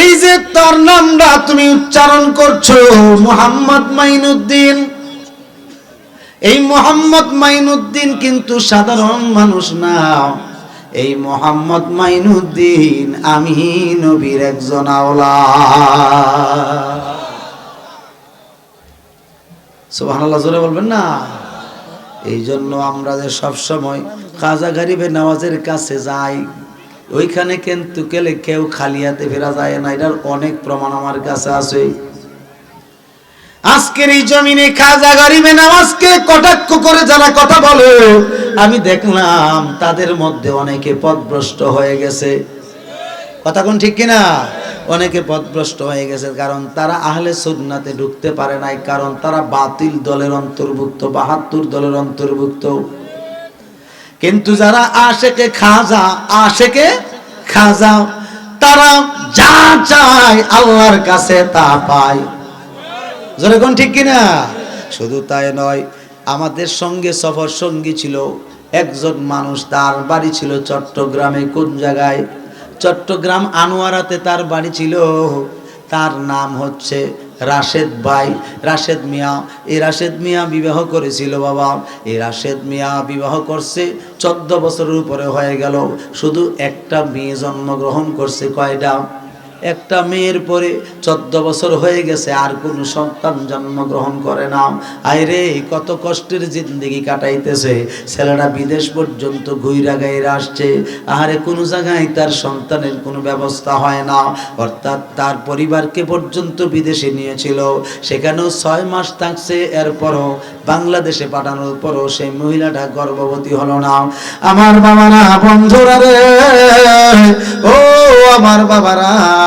এই যে তার নামটা তুমি উচ্চারণ করছ, মোহাম্মদ মাইনুদ্দিন। এই মোহাম্মদ মাইনুদ্দিন কিন্তু সাধারণ মানুষ না। এই মোহাম্মদ মাইনুদ্দিন আমি নবীর একজন আওলা। সুবহানাল্লাহ, জোরে বলবেন না? এই জন্য আমরা যে সবসময় কাজা গরিবে নামাজের কাছে যাই ওইখানে কিন্তু গেলে কেউ খালি হাতে ফেরা যায় না, এটার অনেক প্রমাণ আমার কাছে আছে। আজকের এই জমিনে খাজা গরিবে নামাজকে কটাক্ষ করে যারা কথা বলে, আমি দেখলাম তাদের মধ্যে অনেকে পথভ্রষ্ট হয়ে গেছে। কথা কোন ঠিক কিনা? অনেকে পথভ্রষ্ট হয়ে গেছে, কারণ তারা আহলে সুন্নাতে ঢুকতে পারে নাই, কারণ তারা বাতিল দলের অন্তর্ভুক্ত, বাহাত্তর দলের অন্তর্ভুক্ত। কিন্তু যারা আশেকে খাজা, আশেকে খাজা তারা যা চায় আল্লাহর কাছে তা পায়। যেরকম ঠিক কিনা? শুধু তাই নয়, আমাদের সঙ্গে সফর সঙ্গী ছিল একজন মানুষ, তার বাড়ি ছিল চট্টগ্রামে। কোন জায়গায়? চট্টগ্রাম আনোয়ারাতে তার বাড়ি ছিল। তার নাম হচ্ছে রাশেদ ভাই, রাশেদ মিয়া, এই রাশেদ মিয়া বিবাহ করেছিল বাবা। এই রাশেদ মিয়া বিবাহ করছে, চোদ্দ বছরের উপরে হয়ে গেল। শুধু একটা মেয়ে জন্মগ্রহণ করছে কয়টা? একটা মেয়ের পরে চোদ্দ বছর হয়ে গেছে, আর কোন সন্তান জন্মগ্রহণ করে না। আইরে, কত কষ্টের জিন্দগি কাটাইতেছে। ছেলেটা বিদেশ পর্যন্ত ঘুইরা গাইরা আসছে। আহারে, কোনো জায়গায় তার সন্তানের কোনো ব্যবস্থা হয় না। অর্থাৎ তার পরিবারকে পর্যন্ত বিদেশে নিয়েছিল। সেখানেও ছয় মাস থাকছে, এরপরও বাংলাদেশে পাঠানোর পরও সেই মহিলাটা গর্ভবতী হলো না। আমার বাবারা, বন্ধুরা রে, ও আমার বাবারা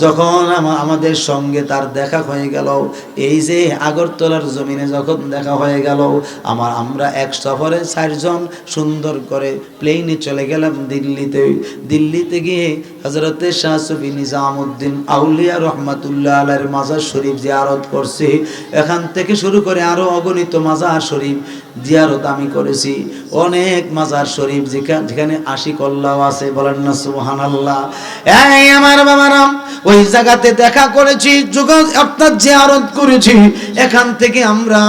যখন আমা- আমাদের সঙ্গে তার দেখা হয়ে গেল, এই যে আগরতলার জমিনে যখন দেখা হয়ে গেল, আমার আমরা এক সফরে চারজন সুন্দর করে প্লেনে চলে গেলাম দিল্লিতে। দিল্লিতে গিয়ে হজরতে শাহ সুফি নিজামুদ্দিন আউলিয়া রহমাতুল্লাহ আলের মাজার শরীফ জিয়ারত করছি। এখান থেকে শুরু করে আরও অগণিত মাজার শরীফ জিয়ারত আমি করেছি। অনেক মাজার শরীফ যেখানে আশি কল্লাও আছে, বলেন না সুবহান আল্লাহ আমার বাবারাম ওই জায়গাতে দেখা করেছি যোগ অর্থাৎ আরত করেছি। এখান থেকে আমরা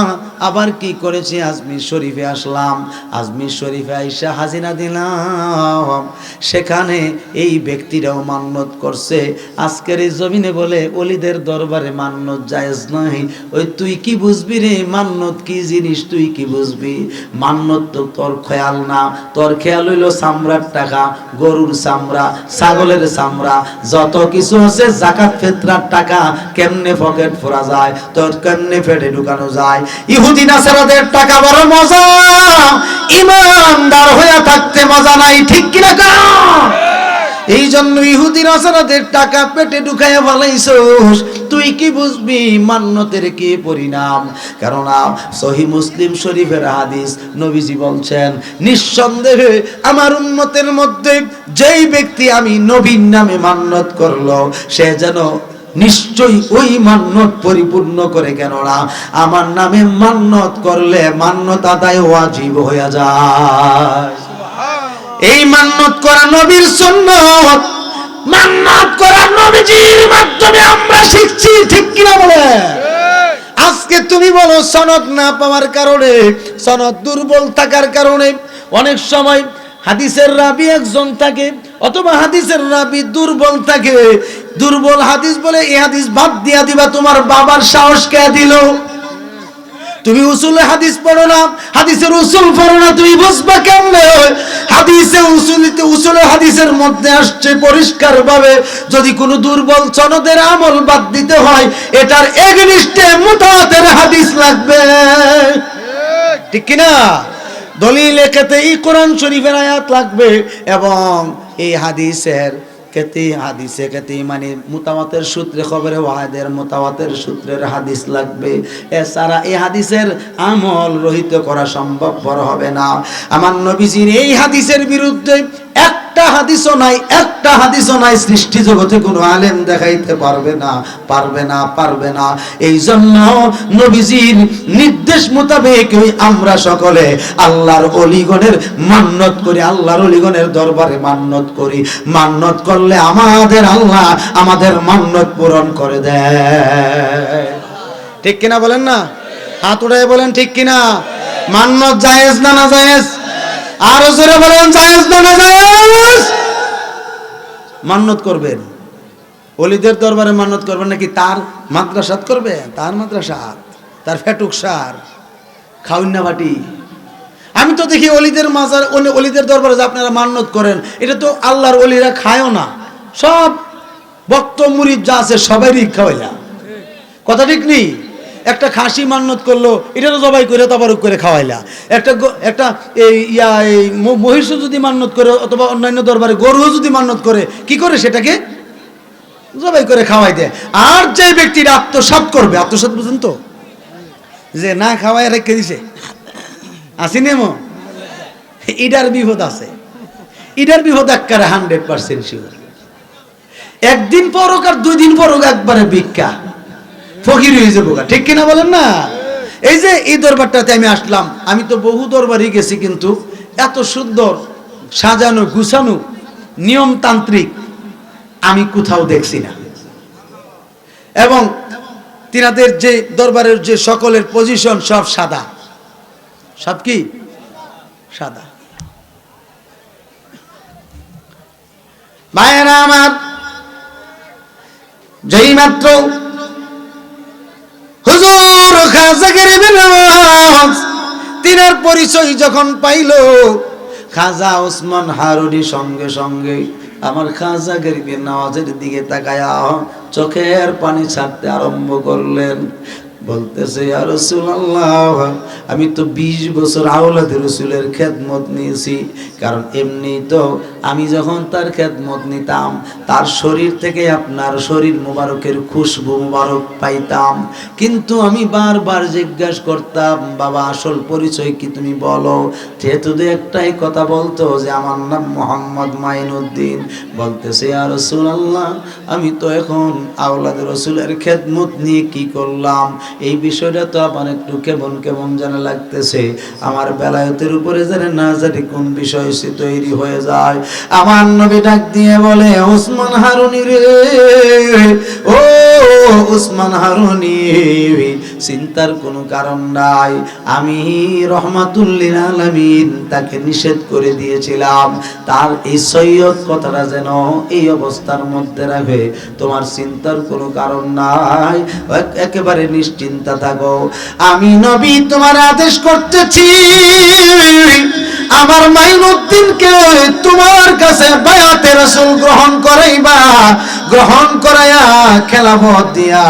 আবার কি করেছি? আজমির শরীফে আসলাম। আজমির শরীফে আইসা হাজিরা দিলাম। সেখানে এই ব্যক্তিরাও মান্যত করছে। আজকের এই জমিনে বলে, অলিদের দরবারে মান্যত জায়েজ নাই ওই তুই কি বুঝবি রে? মান্যত কি জিনিস? তুই কি বুঝবি? মান্যত তো তোর খেয়াল না। তোর খেয়াল হইল চামড়ার টাকা, গরুর চামড়া, ছাগলের চামড়া। যত কিছু আছে জাকাত, ফেতরার টাকা কেমনে পকেট ফোরা যায়? তোর কেমনে ফেটে ঢুকানো যায়? ইহুদি নাসারাদের টাকা বড় মজা। ইমানদার থাকতে মজা নাই, ঠিক কারণ এই জন্য ইহুদি নাসারাদের টাকা পেটে তুই কি বুঝবি মান্যতের কি পরিণাম? কেননা সহি মুসলিম শরীফের হাদিস নবীজি বলছেন, নিঃসন্দেহে আমার উন্মতের মধ্যে যেই ব্যক্তি আমি নবীর নামে মান্যত করল, সে যেন নিশ্চয়ই ওই মান্যত পরিপূর্ণ করে কেননা আমার নামে মান্যত করলে মান্যত আদায় ওয়াজিব হয়ে যায়। এই মান্যত করা নবীর সুন্নত। মান্যত করা নবীজির মাধ্যমে আমরা শিখছি ঠিক কিনা বলে? আজকে তুমি বলো সনদ না পাওয়ার কারণে সনদ দুর্বল থাকার কারণে অনেক সময় হাদিসের রাবি একজন থাকে অথবা হাদিসের রাবি দুর্বল থাকে দুর্বল হাদিস বলে এই হাদিস বাদ দিয়া দিবা, তোমার বাবার সাহস কে দিল? তুমি উসুলে হাদিস পড়ো না, হাদিসের উসুল পড়ো না, তুমি বুঝবা কেমনে? হাদিসে উসুলিতে উসুলে হাদিসের মধ্যে আসছে পরিষ্কার ভাবে যদি কোনো দুর্বল সনদের আমল বাদ দিতে হয়, এটার এগনিস্টে মুতাতের হাদিস লাগবে। ঠিক কি না দলিল এক্ষেত্রে এই কোরআন শরীফের আয়াত লাগবে, এবং এই হাদিসের কেতে হাদিসে কেতি মানে মোতামাতের সূত্রে খবরে, ওয়াহাদের মোতামাতের সূত্রের হাদিস লাগবে। এছাড়া এই হাদিসের আমল রহিত করা সম্ভবপর হবে না। আমার নবীজির এই হাদিসের বিরুদ্ধে একটা হাদিসও নাই, একটা হাদিসও নাই, সৃষ্টি জগতে কোনো আলেম দেখাইতে পারবে না পারবে না পারবে না। এই জন্য নবীজির নির্দেশ মোতাবেক আমরা সকলে আল্লাহর অলিগণের মান্নত করি, আল্লাহর অলিগণের দরবারে মান্নত করি। মান্নত করলে আমাদের আল্লাহ আমাদের মান্নত পূরণ করে দেয়। ঠিক কিনা বলেন না? হাত উঠাই বলেন ঠিক কিনা? মান্নত জায়েজ না না জায়েজ আরও জোরে বলেন, জায়েজ না না জায়েজ? মান্নত করবেন। অলিদের দরবারে মান্নত করবেন নাকি তার মাদ্রাসাত করবে? তার মাদ্রাসাত, তার ফেটুক সার খাউন্না বাটি আমি তো দেখি অলিদের মাজার অলি- অলিদের দরবারে যে আপনারা মান্নত করেন, এটা তো আল্লাহর অলিরা খায়ও না। সব বক্ত মুরিদ যা আছে সবারই খাওয়াইলা কথা ঠিক নেই? একটা খাসি মান্নত করল, এটা তো জবাই করে তবারক করে খাওয়াইলা। একটা একটা এই ইয়া, এই ম- মহিষও যদি মান্নত করে অথবা অন্যান্য দরবারে গরুও যদি মান্নত করে, কি করে সেটাকে? জবাই করে খাওয়াই দেয়। আর যে ব্যক্তিটা আত্মসাৎ করবে, আত্মসাৎ বুঝেন তো? যে না খাওয়াই রেখে দিছে। আসি নেমো ইডার বিপদ আছে। ইডার বিপদ একবারে হান্ড্রেড পার্সেন্ট শিওর একদিন পর হোক আর দুই দিন পর হোক একবারে ভিক্ষা। ফকির হয়ে যাব ঠিক কিনা বলেন না? এই যে এই দরবারটাতে আমি আসলাম আমি তো বহু দরবারই গেছি কিন্তু এত সুন্দর সাজানো গুছানো নিয়মতান্ত্রিক আমি কোথাও দেখছি না। এবং তিনাদের যে দরবারের যে সকলের পজিশন সব সাদা। সব কি? সাদা। ভাইয়েরা আমার যেই মাত্র তিনার পরিচয় যখন পাইল, খাজা ওসমান হারুনি সঙ্গে সঙ্গে আমার খাজা গরিবের নামাজের দিকে তাকায়া চোখের পানি ছাড়তে আরম্ভ করলেন। বলতেছে আমি তো বিশ বছর আওলাদ রসুলের খেদমত নিয়েছি। কারণ এমনি তো আমি যখন তার খেদমত নিতাম, তার শরীর থেকে আপনার শরীর মুবারকের খুশবু মুবারক পাইতাম। কিন্তু আমি বারবার জিজ্ঞাসা করতাম, বাবা, আসল পরিচয় কি তুমি বলো? যেহেতু দু একটাই কথা বলতো যে, আমার নাম মোহাম্মদ মাইনুদ্দিন। বলতেছে আর রসুল আল্লাহ আমি তো এখন আওলাদ রসুলের খেদমত নিয়ে কি করলাম? এই বিষয়টা তো আমার একটু কেমন কেমন যেন লাগতেছে। আমার বেলায়তের উপরে যেন না জানি কোন বিষয় সে তৈরি হয়ে যায়। আমার নবী ডাক দিয়ে বলে, ওসমান হারুনি রে, ও ওসমান হারুনি চিন্তার কোনো কারণ নাই। আমি রহমাতুল্লিল আলামিন তাকে নিষেধ করে দিয়েছিলাম। তার এই সৈয়দ কথাটা যেন এই অবস্থার মধ্যে রাখে। তোমার চিন্তার কোনো কারণ নাই। একেবারে নিশ্চিন্তা থাকো। আমি নবী তোমার আদেশ করতেছি। আমার মাইনুদ্দিনকে তোমার কাছে বায়াতে রাসূল গ্রহণ করাইবা। গ্রহণ করাইয়া খেলাফত দিয়া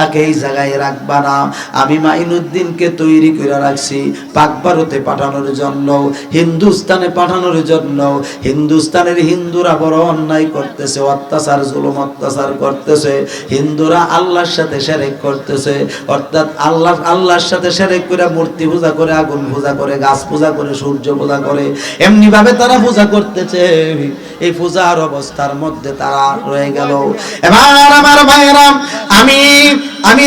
তাকে এই জায়গায় রাখবা না। আমি মাইনুদ্দিনকে তৈরি করে রাখছি পাক ভারতে পাঠানোর জন্য, হিন্দুস্তানে পাঠানোর জন্য। হিন্দুস্তানের হিন্দুরা বড় অন্যায় করতেছে, অত্যাচার, জুলুম, অত্যাচার করতেছে। হিন্দুরা আল্লাহর সাথে সেরেক করতেছে, অর্থাৎ আল্লাহ, আল্লাহর সাথে সেরেক করে মূর্তি পূজা করে, আগুন পূজা করে, গাছ পূজা করে, সূর্য পূজা করে এমনি ভাবে তারা পূজা করতেছে। এই পূজার অবস্থার মধ্যে তারা রয়ে গেল। এবার আমার ভাইয়েরা, আমি আমি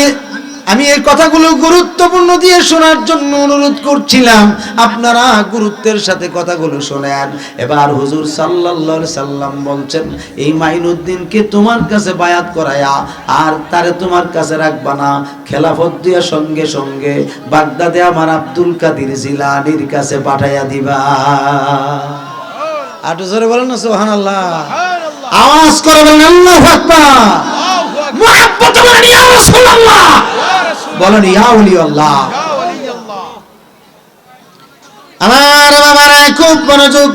আমি এই কথাগুলো গুরুত্বপূর্ণ দিয়ে শোনার জন্য অনুরোধ করছিলাম। আপনারা গুরুত্বের সাথে কথাগুলো শোনেন। এবার হুজুর সাল্লাল্লাহু সাল্লাম বলছেন এই মাইনুদ্দিনকে তোমার কাছে বায়াত করায়া আর তারে তোমার কাছে রাখবা না। খেলাফত দিয়া সঙ্গে সঙ্গে বাগদাদে আমার আব্দুল কাদির জিলানির কাছে পাঠাইয়া দিবা। আটু জোরে বলেন না সুবহানাল্লাহ। আওয়াজ করে বলেন আল্লাহু আকবার। মুহাব্বত বলেন ইয়া রাসূলুল্লাহ। বলেন ইয়া ওলি আল্লাহ আমার বাবারা খুব মনোযোগ